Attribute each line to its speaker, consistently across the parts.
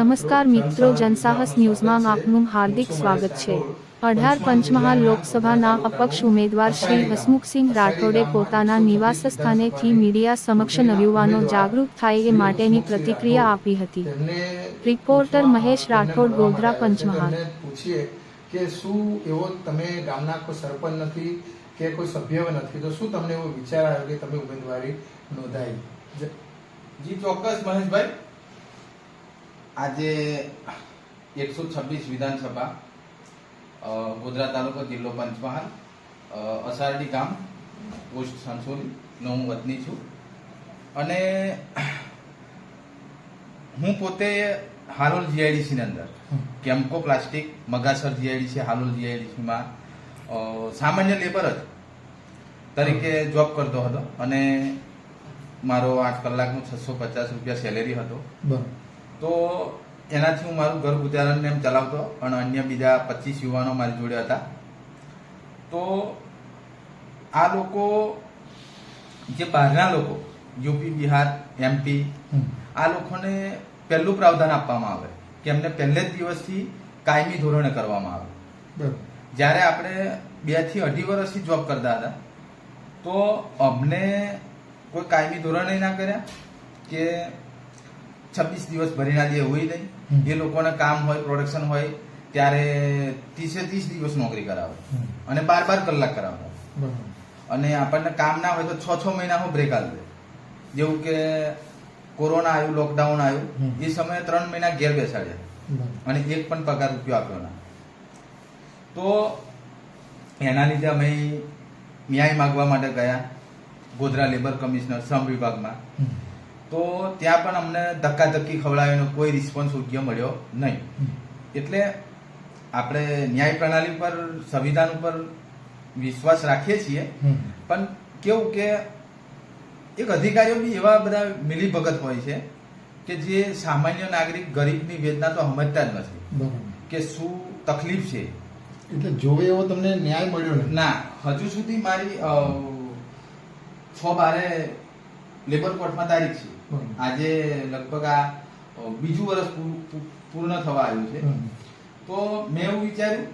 Speaker 1: નમસ્કાર મિત્રો, જનસાહસ ન્યૂઝમાં આપનું હાર્દિક સ્વાગત છે. અઢાર પંચમહાલ લોકસભાના અપક્ષ ઉમેદવાર શ્રી હસમુખસિંહ રાઠોડે પોતાના નિવાસ સ્થાનેથી મીડિયા સમક્ષ નવયુવાનો જાગૃત થાય એ માટેની પ્રતિક્રિયા આપી હતી. રિપોર્ટર મહેશ રાઠોડ, ગોધરા પંચમહાલ.
Speaker 2: કે શું એવો તમે ગામના કોઈ સરપંચ નથી કે કોઈ સભ્ય નથી? તો શું તમને એવો વિચાર આવ્યો કે તમે ઉમેદવારી નોંધાઈ? જી,
Speaker 3: ચોક્કસ મહેશભાઈ. આજે એકસો છવ્વીસ વિધાનસભા ગોધરા તાલુકો જિલ્લો પંચમહાલ અસારડી ગામ પોસ્ટ સંસોલી નો હું વતની છું. અને હું પોતે હાલોલ જીઆઈડીસીની અંદર. કેમ્કો પ્લાસ્ટિક મગાસર જીઆઈડીસી હાલોલ જીઆઈડીસીમાં સામાન્ય લેબર જ તરીકે જોબ કરતો હતો. અને મારો આઠ કલાકનો છસો પચાસ રૂપિયા સેલેરી હતો. તો એનાથી હું મારું ઘર ગુજારણને એમ ચલાવતો અને અન્ય બીજા પચીસ યુવાનો મારી જોડે હતા. તો આ લોકો જે બહારના લોકો યુપી બિહાર એમપી આ લોકોને પહેલું પ્રાવધાન આપવામાં આવે કે એમને પહેલે જ દિવસથી કાયમી ધોરણે કરવામાં આવે.
Speaker 2: બરાબર.
Speaker 3: જ્યારે આપણે બેથી અઢી વર્ષથી જોબ કરતા હતા તો અમને કોઈ કાયમી ધોરણે ના કર્યા કે છવ્વીસ દિવસ ભરી ના દે હોય નહીં. એ લોકોને કામ હોય પ્રોડક્શન હોય ત્યારે ત્રીસે ત્રીસ દિવસ નોકરી કરાવે. અને બાર બાર કલાક કરાવે. અને આપણને કામ ના હોય તો છ છ મહિનામાં બ્રેક આવી દે. જેવું કે કોરોના આવ્યું લોકડાઉન આવ્યું એ સમયે ત્રણ મહિના ઘેર બેસાડ્યા. અને એક પણ પગાર રૂપિયો આપ્યો ના. તો એના લીધે અમે ન્યાય માગવા માટે ગયા ગોધરા લેબર કમિશનર શ્રમ વિભાગમાં. તો ત્યાં પણ અમને ધક્કાધક્કી ખવડાવીનો કોઈ રિસ્પોન્સ યોગ્ય મળ્યો નહીં. એટલે આપણે ન્યાય પ્રણાલી પર સંવિધાન ઉપર વિશ્વાસ રાખીએ છીએ. પણ કેવું કે એક અધિકારીઓ બી એવા બધા મિલીભગત હોય છે કે જે સામાન્ય નાગરિક ગરીબની વેદના તો સમજતા જ નથી. કે શું તકલીફ છે?
Speaker 2: એટલે જોવે એવો તમને ન્યાય મળ્યો ના
Speaker 3: હજુ સુધી મારી છ બારે લેબર કોર્ટમાં તારીખ છે. આજે લગભગ આ બીજું વર્ષ પૂર્ણ થવા આવ્યું છે. તો મેં એવું વિચાર્યું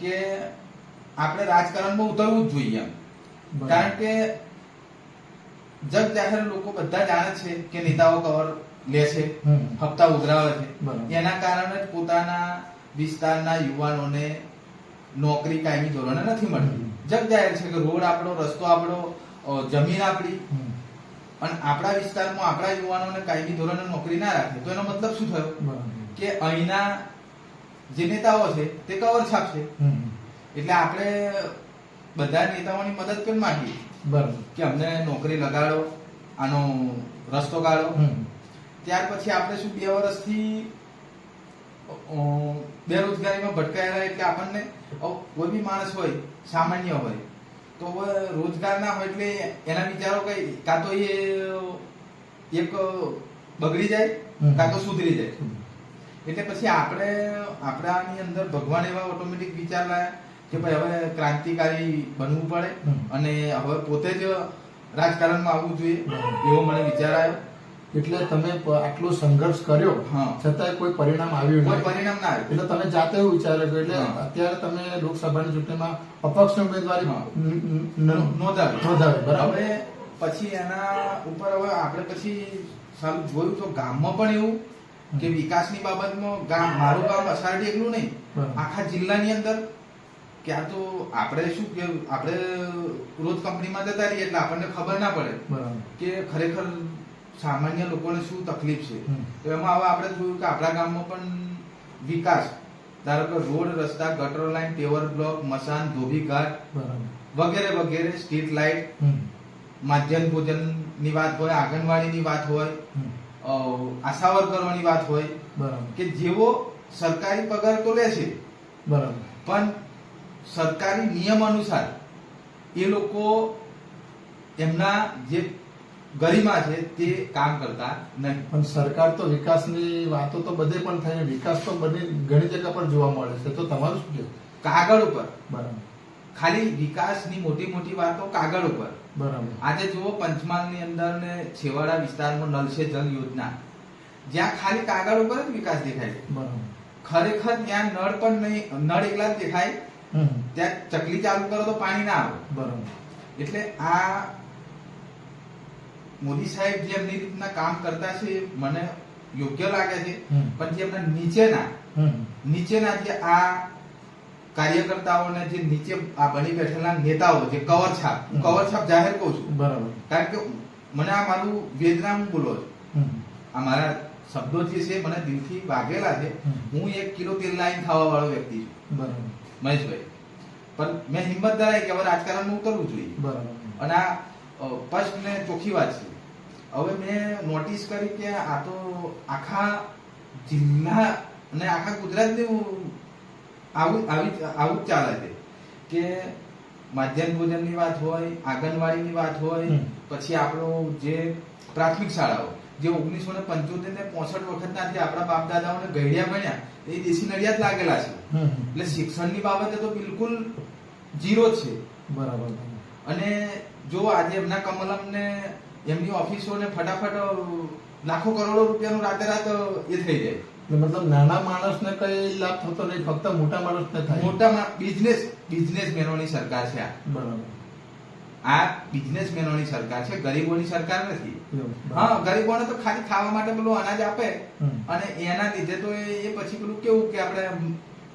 Speaker 3: કે આપણે રાજકારણમાં ઉતરવું જ જોઈએ એમ. કારણ કે જગ જાહેર લોકો બધા જાણે છે કે નેતાઓ કવર લે છે હપ્તા ઉઘરાવે છે. એના કારણે જ પોતાના વિસ્તારના યુવાનોને નોકરી કાયમી ધોરણે નથી મળતી. જગ જાહેર છે કે રોડ આપણો રસ્તો આપણો જમીન આપણી. અને આપણા વિસ્તારમાં આપણા યુવાનોને કાયમી ધોરણે નોકરી ના રાખે તો એનો મતલબ શું થયો. કે અહીંના જે નેતાઓ છે તે કવર છાપશે. એટલે આપણે બધા નેતાઓની મદદ કેમ માંગીએ
Speaker 2: બરાબર
Speaker 3: કે અમને નોકરી લગાડો આનો રસ્તો કાઢો. ત્યાર પછી આપણે શું બે વર્ષથી બેરોજગારીમાં ભટકાયેલા એટલે આપણને કોઈ બી માણસ હોય સામાન્ય હોય તો રોજગાર ના હોય એટલે એના વિચારો કઈ કાં તો એ એક બગડી જાય કાં તો સુધરી જાય. એટલે પછી આપણે આપણાની અંદર ભગવાન એવા ઓટોમેટિક વિચાર લાયા કે ભાઈ હવે ક્રાંતિકારી બનવું પડે અને હવે પોતે જ રાજકારણમાં આવવું જોઈએ. એવો મને વિચાર આવ્યો.
Speaker 2: એટલે તમે આટલો સંઘર્ષ કર્યો છતાં કોઈ પરિણામ આવ્યું
Speaker 3: કોઈ
Speaker 2: નહીં.
Speaker 3: પરિણામ ના આવ્યું.
Speaker 2: એટલે તમે જાતે એવું વિચારો છો એટલે અત્યારે તમે લોકસભાની ચૂંટણીમાં અપક્ષ ઉમેદવારી
Speaker 3: નોંધાવી.
Speaker 2: નોંધાવી. બરાબર.
Speaker 3: પછી એના ઉપર હવે આપણે પછી સારું જોયું તો ગામમાં પણ એવું કે વિકાસની બાબતમાં ગામ મારું ગામ અસારડી એકલું નહીં. આખા જિલ્લાની અંદર. કે આ તો આપણે શું કે આપણે રોજ કંપનીમાં જતા રહીએ એટલે આપણને ખબર ના પડે કે ખરેખર સામાન્ય લોકોને શું તકલીફ છે? તો એમાં હવે આપણે જોયું કે આપણા ગામમાં પણ વિકાસ ધારો કે રોડ રસ્તા ગટર લાઈન ટેવર બ્લોક મસાન ધોબી ઘાટ વગેરે વગેરે સ્ટ્રીટ લાઇટ માધ્યમ ભોજન ભોજનની વાત હોય આંગણવાડીની વાત હોય
Speaker 2: આશાવર
Speaker 3: કરવાની આશા વર્કરોની વાત હોય કે જેવો સરકારી પગાર તો લે છે
Speaker 2: બરાબર.
Speaker 3: પણ સરકારી નિયમ અનુસાર એ લોકો એમના જે ગરિમા છે તે કામ કરતા નહીં.
Speaker 2: પણ સરકાર તો વિકાસની વાતો તો બધે પણ થાય વિકાસ તો બધી ઘણી જગ્યા પર જોવા મળે છે. તો તમારું શું કહેવું?
Speaker 3: કાગળ ઉપર.
Speaker 2: બરાબર.
Speaker 3: ખાલી વિકાસની મોટી મોટી વાતો કાગળ ઉપર.
Speaker 2: બરાબર.
Speaker 3: આજે જુઓ પંચમહાલની અંદર ને છેવાડા વિસ્તારમાં નલ છે જલ યોજના. જ્યાં ખાલી કાગળ ઉપર જ વિકાસ દેખાય છે.
Speaker 2: બરાબર.
Speaker 3: ખરેખર ત્યાં નળ પણ નહીં નળ એકલા જ દેખાય. ત્યાં ચકલી ચાલુ કરો તો પાણી ના આવે.
Speaker 2: બરાબર.
Speaker 3: એટલે આ મોદી સાહેબ જે એમની રીતના કામ કરતા છે મને યોગ્ય લાગે છે પણ જે એમના નીચેના નીચેના જે આ કાર્યકર્તાઓને જે નીચે આ બની બેઠેલા નેતાઓ જે કવર છાપ હું કવર છાપ જાહેર કહું છું.
Speaker 2: બરાબર.
Speaker 3: કારણ કે મને આ મારું વેદના હું બોલો છું. આ મારા શબ્દો જે છે મને દિલથી વાગેલા છે. હું એક કિલો તેલ લાઈન ખાવા વાળો વ્યક્તિ છું.
Speaker 2: બરાબર.
Speaker 3: મહેશભાઈ. પણ મેં હિંમત ધરાઈ કે હવે રાજકારણમાં કરવું જોઈએ.
Speaker 2: બરાબર.
Speaker 3: અને આ સ્પષ્ટ ને ચોખ્ખી વાત છે. હવે મેં નોટિસ કરી કે આ તો આખા જિલ્લા અને આખા ગુજરાતને આવું આવી આવું ચાલે છે. કે મધ્યાહન ભોજનની વાત હોય આંગણવાડીની વાત હોય પછી આપણો જે પ્રાથમિક શાળાઓ જે ઓગણીસો ને પંચોતેર ને પોસઠ વખતના જે આપણા બાપ દાદાઓને ગઢિયા ભણ્યા એ દેશી નડિયાદ લાગેલા છે. એટલે શિક્ષણની બાબતે તો બિલકુલ જીરો જ છે.
Speaker 2: બરાબર.
Speaker 3: અને જો આજે એમના કમલમ ને એમની ઓફિસોને ફટાફટ લાખો કરોડો રૂપિયાનું રાતે રાત એ થઈ જાય.
Speaker 2: મતલબ નાના માણસને કઈ લાભ થતો નહીં ફક્ત મોટા માણસને થાય.
Speaker 3: મોટા બિઝનેસ બિઝનેસમેનોની સરકાર છે આ.
Speaker 2: બરાબર.
Speaker 3: આ બિઝનેસમેનોની સરકાર છે ગરીબોની સરકાર નથી. હા ગરીબોને તો ખાલી ખાવા માટે પેલું અનાજ આપે. અને એના લીધે તો એ પછી પેલું કેવું કે આપણે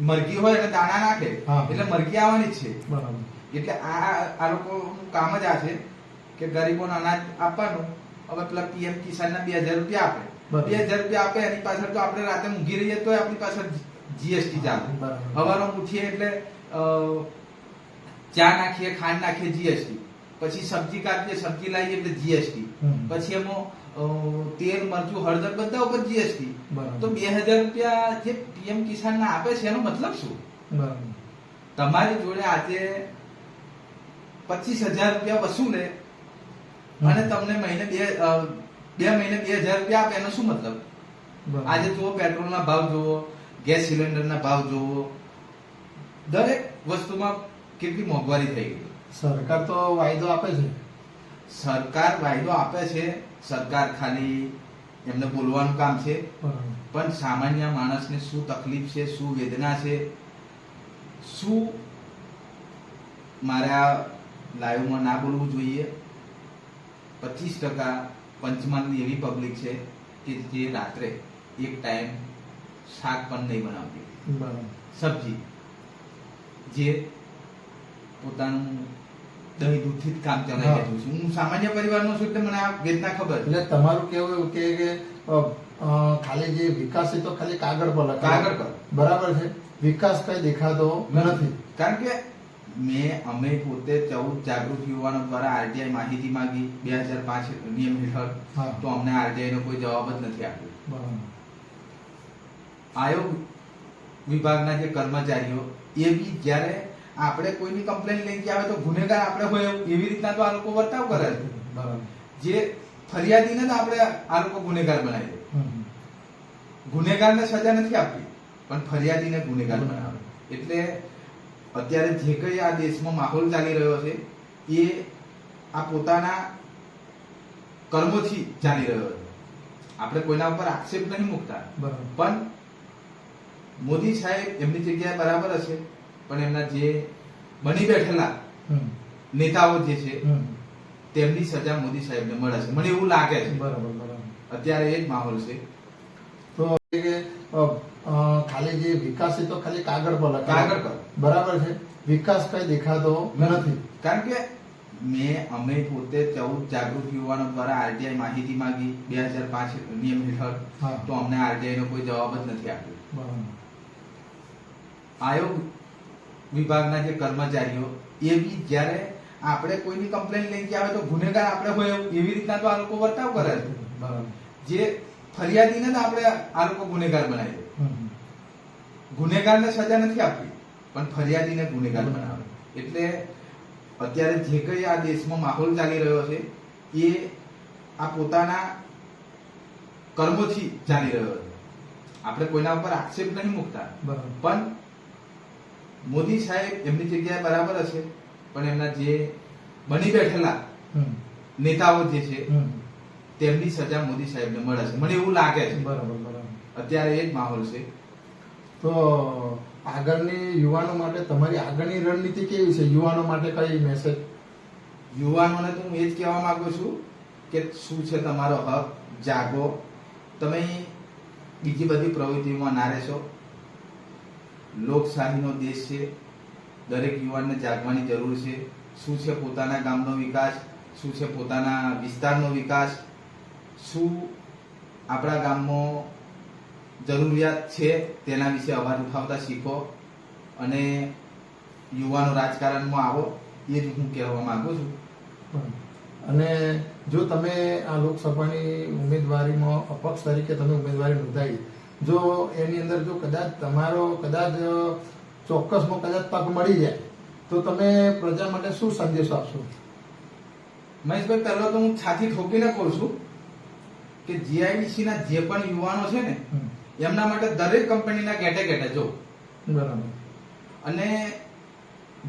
Speaker 3: મરઘી હોય એટલે દાણા નાખે. એટલે મરઘી આવવાની જ છે.
Speaker 2: બરાબર.
Speaker 3: એટલે આ આ લોકોનું કામ જ આ છે કે ગરીબોને અનાજ આપવાનું. હવે પેલા પીએમ કિસાનના બે હજાર રૂપિયા આપે. બે હજાર રૂપિયા આપે એની પાછળ તો આપણે રાતે ઊંઘી રહીએ તો આપણી પાછળ જીએસટી ચાલે. હવારો ઉઠીએ એટલે ચા નાખીએ ખાંડ નાખીએ જીએસટી. પછી સબ્જી કાપીએ સબ્જી લાવીએ એટલે જીએસટી. પછી એમાં તેલ મરચું હળદર બધા ઉપર જીએસટી. તો બે હજાર રૂપિયા જે પીએમ કિસાનના આપે છે એનો મતલબ શું? તમારી જોડે આજે પચીસ હજાર રૂપિયા વસૂલે. અને તમને મહિને બે બે મહિને બે હજાર રૂપિયા આપે એનો શું મતલબ? આજે જુઓ પેટ્રોલના ભાવ જુઓ ગેસ સિલિન્ડરના ભાવ જુઓ દરેક વસ્તુમાં કેટલી મોંઘવારી થઈ ગઈ.
Speaker 2: સરકાર તો વાયદો આપે છે.
Speaker 3: સરકાર વાયદો આપે છે સરકાર ખાલી એમને બોલવાનું કામ છે. પણ સામાન્ય માણસને શું તકલીફ છે શું વેદના છે શું મારે લાઈવમાં ના બોલવું જોઈએ. પચીસ ટકા પંચમહાલની એવી પબ્લિક છે કે જે રાત્રે એક ટાઈમ શાક પણ નહીં બનાવતી. સબ્જી જે પોતાનું દહીં દૂધથી જ કામ ચલાવી
Speaker 2: હા.
Speaker 3: લેતું છું. હું સામાન્ય પરિવારનો છું એટલે મને આ વેદના ખબર
Speaker 2: એટલે તમારું કેવું એવું કે ખાલી જે વિકાસ છે તો ખાલી કાગળ પર
Speaker 3: કાગળ પર.
Speaker 2: બરાબર છે. વિકાસ કઈ દેખાતો નથી.
Speaker 3: કારણ કે મેં અમે પોતે ચૌદ જાગૃત યુવાનો દ્વારા આરટીઆઈ માહિતી માંગી બે હજાર પાંચ નિયમ હેઠળ. તો અમને આરટીઆઈ નો કોઈ જવાબ જ નથી આપ્યો. આયોગ વિભાગના જે કર્મચારીઓ એ બી જ્યારે આપણે કોઈની કમ્પ્લેન લઈ આવે તો ગુનેગાર આપણે હોય એવી રીતના તો આ લોકો વર્તાવ કરે છે.
Speaker 2: બરાબર.
Speaker 3: જે ફરિયાદીને ને આપણે આ લોકો ગુનેગાર બનાવી દે. ગુનેગારને સજા નથી આપતી પણ ફરિયાદીને ગુનેગાર બનાવે. એટલે અત્યારે જે કઈ આ દેશમાં માહોલ ચાલી રહ્યો છે એ આ પોતાના કર્મોથી ચાલી રહ્યો છે. આપણે કોઈના ઉપર આક્ષેપ નહીં મૂકતા. પણ મોદી સાહેબ એમની જગ્યાએ બરાબર હશે પણ એમના જે બની બેઠેલા નેતાઓ જે છે તેમની સજા મોદી સાહેબને મળે છે મને એવું લાગે છે.
Speaker 2: બરાબર બરાબર.
Speaker 3: અત્યારે એ જ માહોલ છે.
Speaker 2: તો કે અ, અ, ખાલી જે વિકાસ છે તો ખાલી કાગળ પર
Speaker 3: કાગળ પર.
Speaker 2: બરાબર છે? વિકાસ કઈ દેખાતો નથી.
Speaker 3: કારણ કે મેં અમે પોતે ચૌદ જાગૃત યુવાનો દ્વારા આરટીઆઈ માહિતી માંગી બે હજાર પાંચ નિયમ હેઠળ. તો અમને આરટીઆઈ નો કોઈ જવાબ જ નથી આપ્યો. આયોગ વિભાગના જે કર્મચારીઓ એ બી જ્યારે આપણે કોઈની કમ્પ્લેન લઈ આવે તો ગુનેગાર આપણે હોય એવી રીતના તો આ લોકો વર્તાવ કરે છે.
Speaker 2: બરાબર.
Speaker 3: જે ફરિયાદીને જ આપણે આ લોકો ગુનેગાર બનાવી. ગુનેગારને સજા નથી આપવી પણ ફરિયાદીને ગુનેગાર બનાવે એટલે અત્યારે જે કઈ આ દેશમાં માહોલ ચાલી રહ્યો છે એ આ પોતાના કર્મોથી ચાલી રહ્યો છે. આપણે કોઈના ઉપર આક્ષેપ નહીં મૂકતા.
Speaker 2: બરાબર.
Speaker 3: પણ મોદી સાહેબ એમની જગ્યાએ બરાબર હશે પણ એમના જે બની બેઠેલા નેતાઓ જે છે તેમની સજા મોદી સાહેબને મળે છે. મને એવું લાગે છે.
Speaker 2: બરાબર બરાબર.
Speaker 3: અત્યારે એ જ માહોલ છે.
Speaker 2: તો આગળની યુવાનો માટે તમારી આગળની રણનીતિ કેવી છે? યુવાનો માટે કઈ મેસેજ
Speaker 3: યુવાનોને તો હું એ જ કહેવા માંગુ છું કે શું છે તમારો હક? જાગો. તમે બીજી બધી પ્રવૃત્તિઓમાં ના રહેશો. લોકશાહીનો દેશ છે. દરેક યુવાનને જાગવાની જરૂર છે. શું છે પોતાના ગામનો વિકાસ? શું છે પોતાના વિસ્તારનો વિકાસ? શું આપણા ગામમાં જરૂરિયાત છે તેના વિશે અવાજ ઉઠાવતા શીખો અને યુવાનો રાજકારણમાં આવો એ જ હું કહેવા માંગુ છું.
Speaker 2: અને જો તમે આ લોકસભાની ઉમેદવારીમાં અપક્ષ તરીકે તમે ઉમેદવારી નોંધાવી જો એની અંદર જો કદાચ તમારો કદાચ ચોક્કસમાં કદાચ તક મળી જાય તો તમે પ્રજા માટે શું સંદેશો આપશો?
Speaker 3: મહેશભાઈ પહેલો તો હું છાતી ઠોકીને કહું છું કે જીઆઈડીસી ના જે પણ યુવાનો છે ને એમના માટે દરેક કંપનીના કેટે કેટે જો.
Speaker 2: બરાબર.
Speaker 3: અને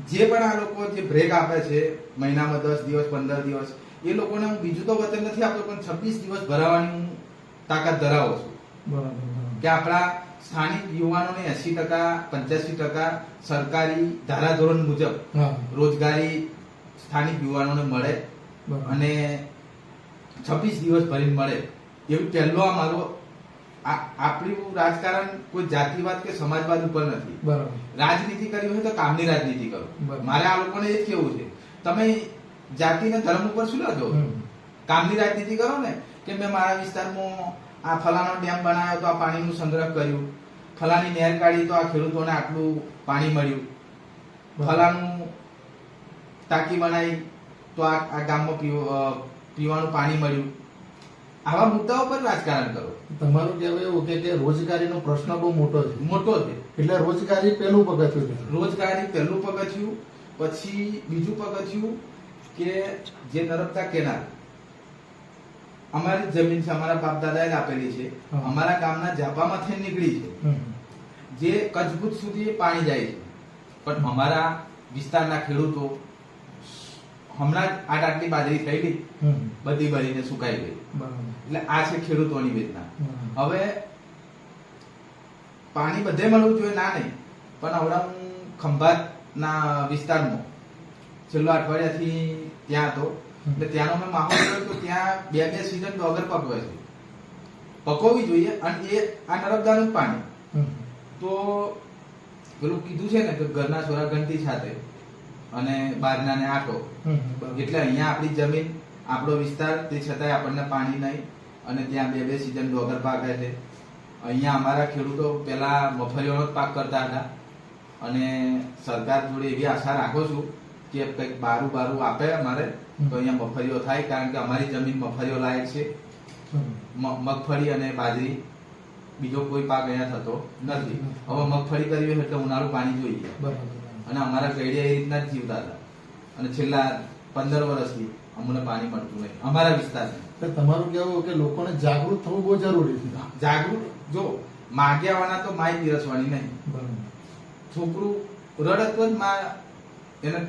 Speaker 3: જે પણ આ લોકો જે બ્રેક આપે છે મહિનામાં દસ દિવસ પંદર દિવસ એ લોકોને હું બીજું તો વચન નથી આપતો પણ છવ્વીસ દિવસ ભરાવાની હું તાકાત ધરાવું છું. કે આપણા સ્થાનિક યુવાનોને એસી ટકા પંચ્યાસી ટકા સરકારી ધારાધોરણ મુજબ રોજગારી સ્થાનિક યુવાનોને મળે અને છવ્વીસ દિવસ ભરીને મળે. એવું પહેલો આ મારો આપણું રાજકારણ કોઈ જાતિવાદ કે સમાજવાદ ઉપર નથી.
Speaker 2: બરાબર.
Speaker 3: રાજનીતિ કરવી હોય તો કામની રાજનીતિ કરો. મારે આ લોકોને એ જ કેવું છે. તમે જાતિને ધર્મ ઉપર શું લખો
Speaker 2: હમ.
Speaker 3: કામની રાજનીતિ કરો ને કે મેં મારા વિસ્તારમાં આ ફલાણો ડેમ બનાવ્યો તો આ પાણીનું સંગ્રહ કર્યું. ફલાની નહેર કાઢી તો આ ખેડૂતોને આટલું પાણી મળ્યું. ફલાનું ટાંકી બનાવી તો આ ગામમાં પીવ- પીવાનું પાણી મળ્યું. આવા મુદ્દાઓ પર રાજકારણ કરો.
Speaker 2: તમારું કહેવું એવું કે કે રોજગારીનો પ્રશ્ન બહુ મોટો છે.
Speaker 3: મોટો છે.
Speaker 2: એટલે રોજગારી પહેલું પગથિયું છે.
Speaker 3: રોજગારી પહેલું પગથિયું પછી બીજું પગથિયું કે જે નર્મદા કેનાલ. અમારી જમીન છે અમારા બાપ દાદાએ આપેલી છે. અમારા ગામના જાપામાંથી નીકળી છે. જે કચ્છભૂત સુધી પાણી જાય છે. પણ અમારા વિસ્તારના ખેડૂતો હમણાં જ આટ આટલી બાજરી થયેલી
Speaker 2: ગઈ.
Speaker 3: બધી ભરીને સુકાઈ ગઈ. એટલે આ છે ખેડૂતોની વેદના. હવે પાણી બધે મળવું જોઈએ ના નહીં. પણ હમણાં હું ખંભાતના વિસ્તારમાં છેલ્લો અઠવાડિયાથી ત્યાં હતો. એટલે ત્યાંનો મેં માહોલ જોયો તો ત્યાં બે બે સીઝન ડોગર પકવે છે. પકવવી જોઈએ અને એ આ નર્મદાનું પાણી. તો પેલું કીધું છે ને કે ઘરના છોરા ઘંટી સાથે અને બહારના ને આટો એટલે અહીંયા આપણી જમીન આપણો વિસ્તાર તે છતાંય આપણને પાણી નહીં અને ત્યાં બે બે સીઝન ડોગર પાકે છે. અહીંયા અમારા ખેડૂતો પેલા મફળીઓનો જ પાક કરતા હતા. અને સરકાર જોડે એવી આશા રાખું છું કે કંઈક બારું બારું આપે અમારે તો અહીંયા મફળીઓ થાય કારણ કે અમારી જમીન મફળીઓ લાયક છે. મગફળી અને બાજરી બીજો કોઈ પાક અહીંયા થતો નથી. હવે મગફળી કરવી એટલે ઉનાળું પાણી જોઈએ.
Speaker 2: બરાબર.
Speaker 3: અને અમારા ગઈડિયા એ રીતના જ જીવતા હતા. અને છેલ્લા પંદર વર્ષથી અમને પાણી મળતું નહીં. અમારા વિસ્તારમાં
Speaker 2: તમારું કહેવું કે લોકોને જાગૃત થવું બહુ જરૂરી છે?
Speaker 3: જાગૃત? જો માગ્યાવાના તો માય પીરસવાની નહીં. છોકરું રડત જ માં એને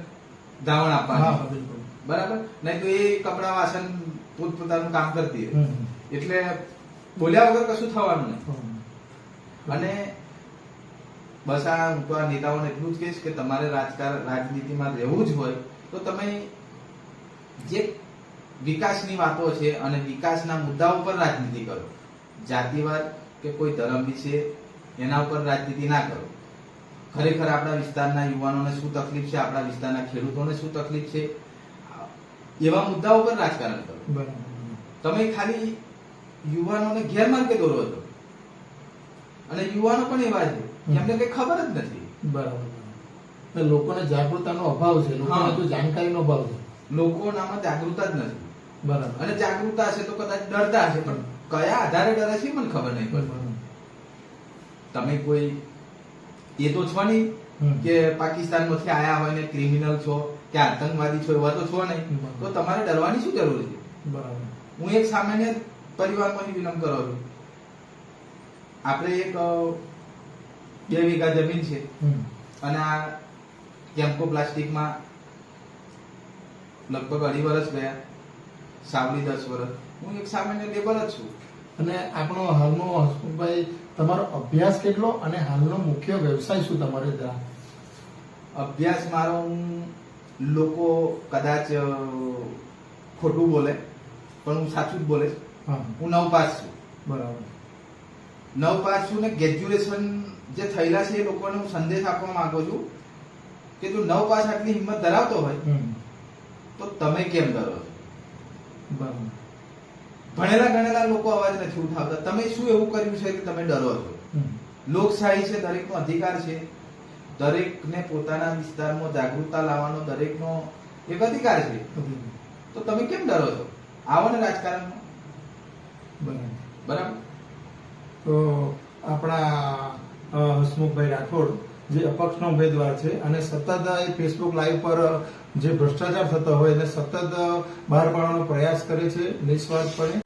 Speaker 3: ધાવણ આપવાની. બરાબર? નહીં તો એ કપડા વાસણ પોતપોતાનું કામ કરતી એટલે બોલ્યા વગર કશું થવાનું નહીં. અને બસ આ હું તો આ નેતાઓને એટલું જ કહીશ કે તમારે રાજકારણ રાજનીતિમાં રહેવું જ હોય તો તમે જે વિકાસની વાતો છે અને વિકાસના મુદ્દાઓ પર રાજનીતિ કરો. જાતિવાદ કે કોઈ ધર્મ વિશે એના ઉપર રાજનીતિ ના કરો. ખરેખર આપણા વિસ્તારના યુવાનોને શું તકલીફ છે? આપણા વિસ્તારના ખેડૂતોને શું તકલીફ છે? એવા મુદ્દાઓ પર રાજકારણ કરો. તમે ખાલી યુવાનોને ગેરમાર્ગે દોરો છો. અને યુવાનો પણ એવા છે. એમને કઈ ખબર જ નથી.
Speaker 2: બરાબર. લોકોને જાગૃતતાનો અભાવ છે લોકોને. તો જાણકારીનો અભાવ છે.
Speaker 3: લોકોનામાં જાગૃતતા જ નથી.
Speaker 2: બરાબર.
Speaker 3: અને જાગૃતતા હશે તો કદાચ ડરતા હશે પણ કયા આધારે ડરે છે મને ખબર નહીં પડતી તમે કોઈ એ તો છો નહીં
Speaker 2: કે
Speaker 3: કે પાકિસ્તાનમાંથી આયા હોય ને ક્રિમિનલ છો કે આતંકવાદી છો એવા તો છો નહીં. તો તમારે ડરવાની શું જરૂર છે?
Speaker 2: બરાબર.
Speaker 3: હું એક સામાન્ય પરિવારમાંથી વિલંબ કરો છું. આપણે એક બે વીઘા જમીન છે. અને આ કેમ્પો પ્લાસ્ટિકમાં લગભગ અઢી વર્ષ ગયા. સાવલી દસ વર્ષ હું એક સામાન્ય લેબર જ છું.
Speaker 2: અને આપણો હાલનો હસમુખભાઈ તમારો અભ્યાસ કેટલો અને હાલનો મુખ્ય વ્યવસાય શું તમારે ત્યાં?
Speaker 3: અભ્યાસ મારો હું લોકો કદાચ ખોટું બોલે પણ હું સાચું જ બોલે.
Speaker 2: હું.
Speaker 3: નવ પાસ છું.
Speaker 2: બરાબર.
Speaker 3: નવ પાસ છું ને ગ્રેજ્યુએશન જે થયેલા છે એ લોકોને હું સંદેશ આપવા માંગુ છું કે તું નવ પાસ આટલી હિંમત ધરાવતો હોય તો તમે કેમ ડરો છો? ભણેલા ગણેલા લોકો અવાજ નથી ઉઠાવતા. તમે શું એવું કર્યું છે કે તમે ડરો છો? લોકશાહી છે દરેકનો અધિકાર છે. દરેકને પોતાના વિસ્તારમાં જાગૃતતા લાવવાનો દરેકનો એક અધિકાર છે. તો તમે કેમ ડરો છો? આવો ને રાજકારણમાં.
Speaker 2: બરાબર.
Speaker 3: બરાબર?
Speaker 2: તો આપણા હસમુખભાઈ રાઠોડ, જે અપક્ષનો ઉમેદવાર છે. અને સતત એ ફેસબુક લાઈવ પર જે ભ્રષ્ટાચાર થતો હોય એને સતત બહાર પાડવાનો પ્રયાસ કરે છે, નિસ્વાર્થપણે.